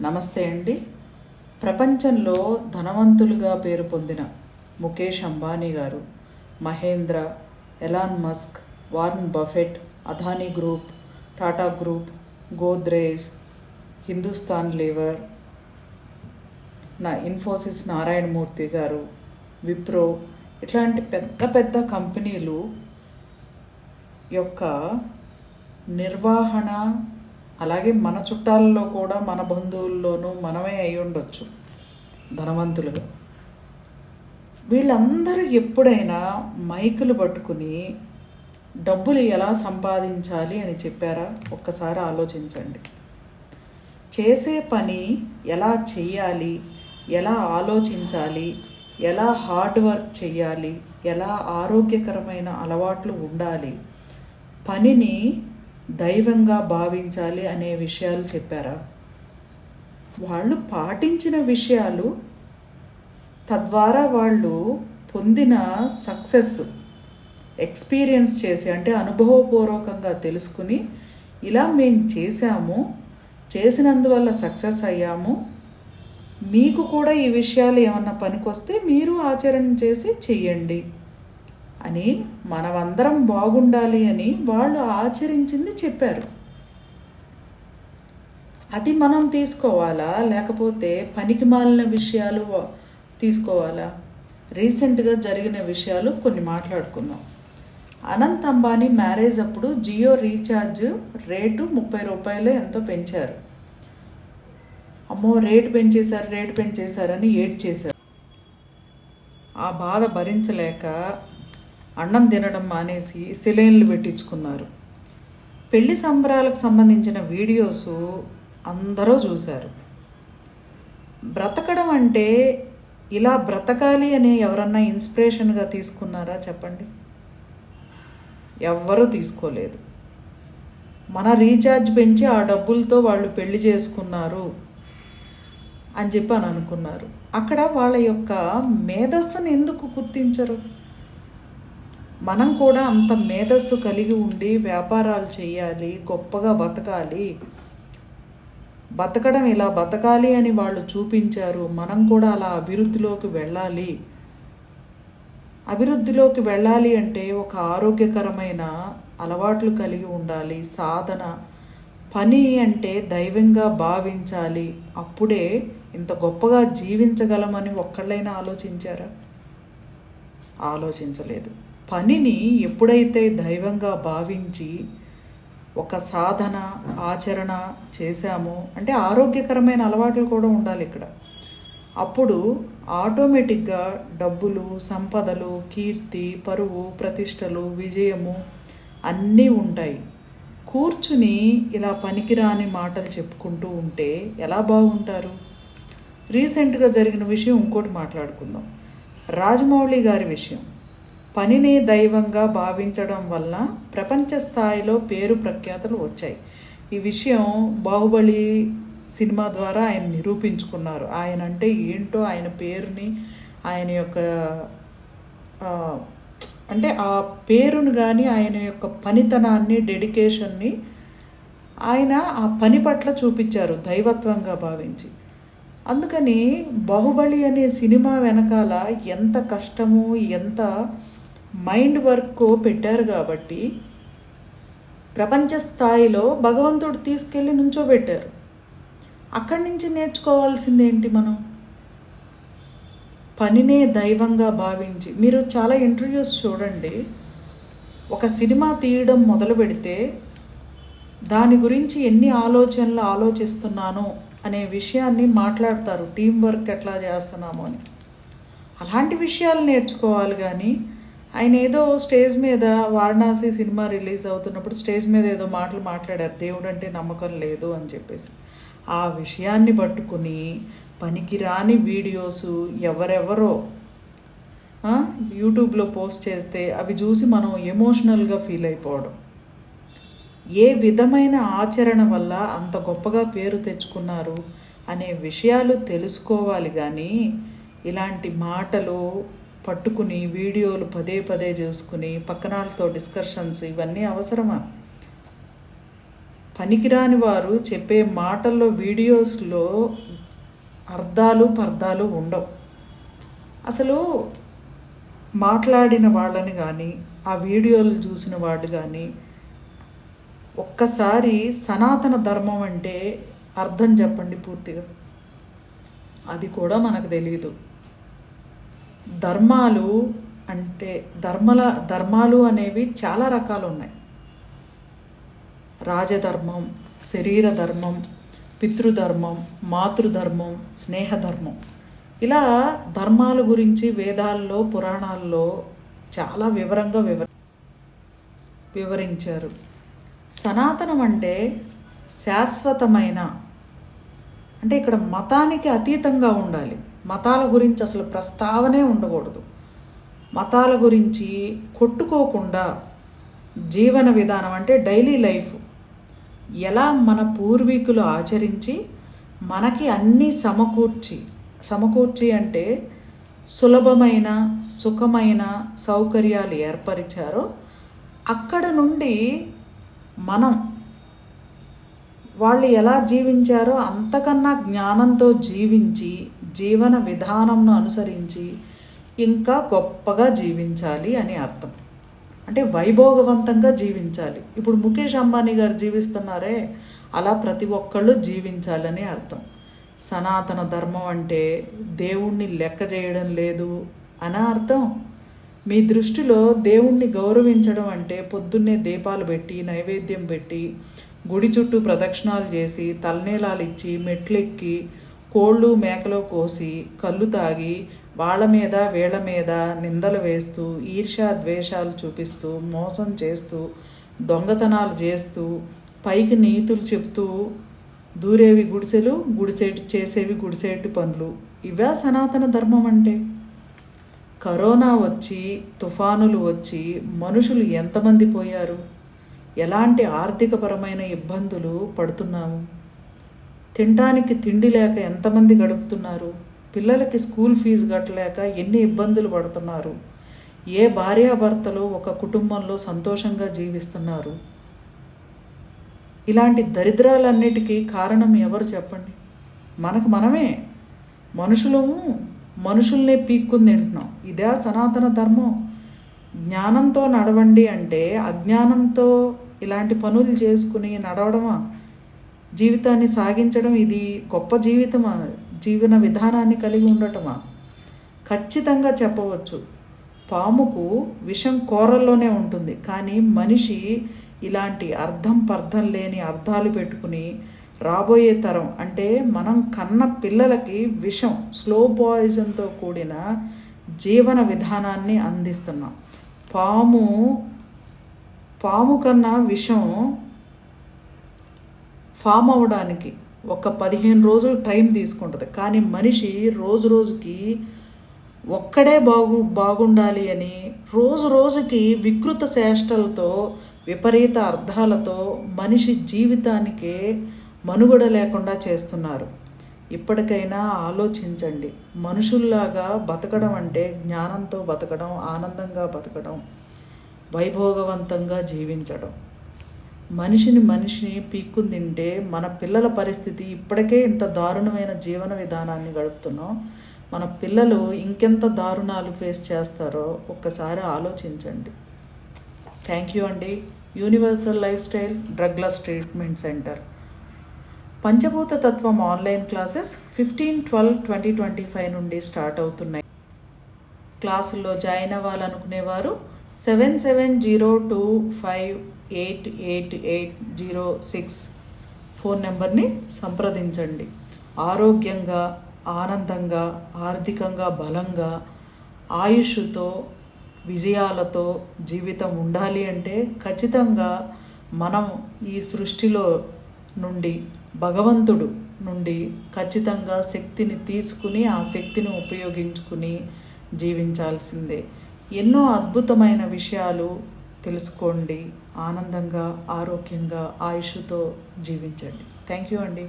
నమస్తే అండి. ప్రపంచంలో ధనవంతులుగా పేరు పొందిన ముఖేష్ అంబానీ గారు Mahendra Elon Musk Warren Buffett Adani group Tata group Godrej Hindustan Lever నా ఇన్ఫోసిస్ నారాయణమూర్తి గారు విప్రో ఇట్లాంటి పెద్ద పెద్ద కంపెనీలు యొక్క నిర్వహణ అలాగే మన చుట్టాలలో కూడా మన బంధువుల్లోనూ మనమే అయి ఉండొచ్చు. ధనవంతులుగా. వీళ్ళందరూ ఎప్పుడైనా మైకులు పట్టుకుని డబ్బులు ఎలా సంపాదించాలి అని చెప్పారా? ఒక్కసారి ఆలోచించండి. చేసే పని ఎలా చెయ్యాలి? ఎలా ఆలోచించాలి? ఎలా హార్డ్ వర్క్ చేయాలి ఎలా ఆరోగ్యకరమైన అలవాట్లు ఉండాలి? పనిని దైవంగా భావించాలి అనే విషయాలు చెప్పారా? వాళ్ళు పాటించిన విషయాలు తద్వారా వాళ్ళు పొందిన సక్సెస్ ఎక్స్పీరియన్స్ చేసి అంటే అనుభవపూర్వకంగా తెలుసుకుని ఇలా మేము చేశాము చేసినందువల్ల సక్సెస్ అయ్యాము మీకు కూడా ఈ విషయాలు ఏమన్నా పనికొస్తే మీరు ఆచరణ చేసి చెయ్యండి. అని మనమందరం బాగుండాలి అని వాళ్ళు ఆచరించింది చెప్పారు. అది మనం తీసుకోవాలా? లేకపోతే పనికి మాలిన విషయాలు తీసుకోవాలా? రీసెంట్గా జరిగిన విషయాలు కొన్ని మాట్లాడుకుందాం. అనంత్ అంబానీ మ్యారేజ్ అప్పుడు జియో రీఛార్జ్ రేటు ముప్పై రూపాయలు ఎంతో పెంచారు. అమ్మో రేటు పెంచేశారు రేటు పెంచేశారని ఏడ్ చేశారు ఆ బాధ భరించలేక అన్నం తినడం మానేసి సిలైన్లు పెట్టించుకున్నారు. పెళ్ళి సంబరాలకు సంబంధించిన వీడియోస్ అందరూ చూశారు. బ్రతకడం అంటే ఇలా బ్రతకాలి అని ఎవరన్నా ఇన్స్పిరేషన్గా తీసుకున్నారా చెప్పండి? ఎవ్వరూ తీసుకోలేదు. మన రీఛార్జ్ పెంచి ఆ డబ్బులతో వాళ్ళు పెళ్ళి చేసుకున్నారు అని చెప్పి అని అనుకున్నారు. అక్కడ వాళ్ళ యొక్క మేధస్సును ఎందుకు గుర్తించరు? మనం కూడా అంత మేధస్సు కలిగి ఉండి వ్యాపారాలు చేయాలి గొప్పగా బతకాలి. బతకడం ఇలా బతకాలి అని వాళ్ళు చూపించారు. మనం కూడా అలా అభివృద్ధిలోకి వెళ్ళాలి. అభివృద్ధిలోకి వెళ్ళాలి అంటే ఒక ఆరోగ్యకరమైన అలవాట్లు కలిగి ఉండాలి. సాధన పని అంటే దైవంగా భావించాలి. అప్పుడే ఇంత గొప్పగా జీవించగలమని ఒక్కళ్ళైనా ఆలోచించారా? ఆలోచించలేదు. పనిని ఎప్పుడైతే దైవంగా భావించి ఒక సాధన ఆచరణ చేశామో అంటే ఆరోగ్యకరమైన అలవాట్లు కూడా ఉండాలి ఇక్కడ. అప్పుడు ఆటోమేటిక్గా డబ్బులు సంపదలు కీర్తి పరువు ప్రతిష్టలు విజయము అన్నీ ఉంటాయి. కూర్చుని ఇలా పనికిరాని మాటలు చెప్పుకుంటూ ఉంటే ఎలా బాగుంటారు? రీసెంట్గా జరిగిన విషయం ఇంకోటి మాట్లాడుకుందాం. రాజమౌళి గారి విషయం. పనిని దైవంగా భావించడం వల్ల ప్రపంచ స్థాయిలో పేరు ప్రఖ్యాతలు వచ్చాయి. ఈ విషయం బాహుబలి సినిమా ద్వారా ఆయన నిరూపించుకున్నారు. ఆయన అంటే ఏంటో ఆయన పేరుని ఆయన యొక్క అంటే ఆ పేరును కానీ ఆయన యొక్క పనితనాన్ని డెడికేషన్ని ఆయన ఆ పని పట్ల చూపించారు దైవత్వంగా భావించి. అందుకని బాహుబలి అనే సినిమా వెనకాల ఎంత కష్టము ఎంత మైండ్ వర్క్ పెట్టారు కాబట్టి ప్రపంచ స్థాయిలో భగవంతుడు తీసుకెళ్ళి నుంచోబెట్టారు అక్కడి నుంచి నేర్చుకోవాల్సింది ఏంటి మనం? పనినే దైవంగా భావించి మీరు చాలా ఇంటర్వ్యూస్ చూడండి. ఒక సినిమా తీయడం మొదలు పెడితే దాని గురించి ఎన్ని ఆలోచనలు ఆలోచిస్తున్నాను అనే విషయాన్ని మాట్లాడతారు. టీం వర్క్ ఎట్లా చేస్తున్నాము అని. అలాంటి విషయాలు నేర్చుకోవాలి కానీ ఆయన ఏదో స్టేజ్ మీద వారణాసి సినిమా రిలీజ్ అవుతున్నప్పుడు స్టేజ్ మీద ఏదో మాటలు మాట్లాడారు దేవుడు అంటే నమ్మకం లేదు అని చెప్పేసి. ఆ విషయాన్ని పట్టుకుని పనికిరాని వీడియోస్ ఎవరెవరో యూట్యూబ్లో పోస్ట్ చేస్తే అవి చూసి మనం ఎమోషనల్గా ఫీల్ అయిపోవడం. ఏ విధమైన ఆచరణ వల్ల అంత గొప్పగా పేరు తెచ్చుకున్నారు అనే విషయాలు తెలుసుకోవాలి కానీ ఇలాంటి మాటలు పట్టుకుని వీడియోలు పదే పదే చూసుకుని పక్కనాలతో డిస్కషన్స్ ఇవన్నీ అవసరమా? పనికిరాని వారు చెప్పే మాటల్లో వీడియోస్లో అర్థాలు పర్థాలు ఉండవు. అసలు మాట్లాడిన వాళ్ళని కానీ ఆ వీడియోలు చూసిన వాళ్ళు కానీ ఒక్కసారి సనాతన ధర్మం అంటే అర్థం చెప్పండి పూర్తిగా. అది కూడా మనకు తెలియదు ధర్మాలు అంటే ధర్మల ధర్మాలు అనేవి చాలా రకాలు ఉన్నాయి రాజధర్మం శరీర ధర్మం పితృధర్మం మాతృధర్మం స్నేహధర్మం. ఇలా ధర్మాల గురించి వేదాల్లో పురాణాల్లో చాలా వివరంగా వివర వివరించారు. సనాతనం అంటే శాశ్వతమైన అంటే ఇక్కడ మతానికి అతీతంగా ఉండాలి. మతాల గురించి అసలు ప్రస్తావనే ఉండకూడదు. మతాల గురించి కొట్టుకోకుండా జీవన విధానం అంటే డైలీ లైఫ్ ఎలా మన పూర్వీకులు ఆచరించి మనకి అన్నీ సమకూర్చి సమకూర్చి అంటే సులభమైన సుఖమైన సౌకర్యాలు ఏర్పరిచారో అక్కడ నుండి మనం వాళ్ళు ఎలా జీవించారో అంతకన్నా జ్ఞానంతో జీవించి జీవన విధానంను అనుసరించి ఇంకా గొప్పగా జీవించాలి అని అర్థం. అంటే వైభోగవంతంగా జీవించాలి. ఇప్పుడు ముఖేష్ అంబానీ గారు జీవిస్తున్నారే అలా ప్రతి ఒక్కళ్ళు జీవించాలని అర్థం. సనాతన ధర్మం అంటే దేవుణ్ణి లెక్క చేయడం లేదు అని అర్థం. మీ దృష్టిలో దేవుణ్ణి గౌరవించడం అంటే పొద్దున్నే దీపాలు పెట్టి నైవేద్యం పెట్టి గుడి చుట్టూ ప్రదక్షిణాలు చేసి తలనీలాలు ఇచ్చి మెట్లెక్కి కోళ్ళు మేకలో కోసి కళ్ళు తాగి వాళ్ళ మీద వీళ్ళ మీద నిందలు వేస్తూ ఈర్ష్యా ద్వేషాలు చూపిస్తూ మోసం చేస్తూ దొంగతనాలు చేస్తూ పైకి నీతులు చెప్తూ దూరేవి గుడిసెలు గుడిసేటి చేసేవి గుడిసేటి పనులు. ఇవే సనాతన ధర్మం అంటే? కరోనా వచ్చి తుఫానులు వచ్చి మనుషులు ఎంతమంది పోయారు? ఎలాంటి ఆర్థికపరమైన ఇబ్బందులు పడుతున్నాము? తినడానికి తిండి లేక ఎంతమంది గడుపుతున్నారు? పిల్లలకి స్కూల్ ఫీజు కట్టలేక ఎన్ని ఇబ్బందులు పడుతున్నారు? ఏ భార్యాభర్తలు ఒక కుటుంబంలో సంతోషంగా జీవిస్తున్నారు? ఇలాంటి దరిద్రాలన్నిటికీ కారణం ఎవరు చెప్పండి? మనకు మనమే. మనుషులము మనుషుల్నే పీక్కుని తింటున్నాం. ఇదే సనాతన ధర్మం. జ్ఞానంతో నడవండి అంటే అజ్ఞానంతో ఇలాంటి పనులు చేసుకుని నడవడమా? జీవితాన్ని సాగించడం ఇది గొప్ప జీవితమా? జీవన విధానాన్ని కలిగి ఉండటమా? ఖచ్చితంగా చెప్పవచ్చు. పాముకు విషం కూరల్లోనే ఉంటుంది. కానీ మనిషి ఇలాంటి అర్థం పర్థం లేని అర్థాలు పెట్టుకుని రాబోయే తరం అంటే మనం కన్న పిల్లలకి విషం స్లో పాయిజన్తో కూడిన జీవన విధానాన్ని అందిస్తున్నాం. పాము పాము కన్నా విషం ఫామ్ అవ్వడానికి ఒక పదిహేను రోజులు టైం తీసుకుంటుంది. కానీ మనిషి రోజు రోజుకి ఒక్కడే బాగు బాగుండాలి అని రోజు రోజుకి వికృత చేష్టలతో విపరీత అర్థాలతో మనిషి జీవితానికే మనుగడ లేకుండా చేస్తున్నారు. ఇప్పటికైనా ఆలోచించండి. మనుషుల్లాగా బతకడం అంటే జ్ఞానంతో బతకడం ఆనందంగా బతకడం వైభోగవంతంగా జీవించడం. మనిషిని మనిషిని పీక్కుని తింటే మన పిల్లల పరిస్థితి ఇప్పటికే ఇంత దారుణమైన జీవన విధానాన్ని గడుపుతున్నాం. మన పిల్లలు ఇంకెంత దారుణాలు ఫేస్ చేస్తారో ఒక్కసారి ఆలోచించండి. థ్యాంక్ యూ అండి. Universal life style drugless treatment centre. పంచభూత తత్వం online classes fifteen twelve twenty twenty five నుండి స్టార్ట్ అవుతున్నాయి. క్లాసుల్లో join అవ్వాలనుకునేవారు seven seven zero two five eight eight eight zero six phone నెంబర్ని సంప్రదించండి. ఆరోగ్యంగా ఆనందంగా ఆర్థికంగా బలంగా ఆయుష్తో విజయాలతో జీవితం ఉండాలి అంటే ఖచ్చితంగా మనం ఈ సృష్టిలో నుండి భగవంతుడు నుండి ఖచ్చితంగా శక్తిని తీసుకుని ఆ శక్తిని ఉపయోగించుకుని జీవించాల్సిందే. ఎన్నో అద్భుతమైన విషయాలు తెలుసుకోండి. ఆనందంగా ఆరోగ్యంగా ఆయుష్తో జీవించండి. థ్యాంక్ యూ అండి.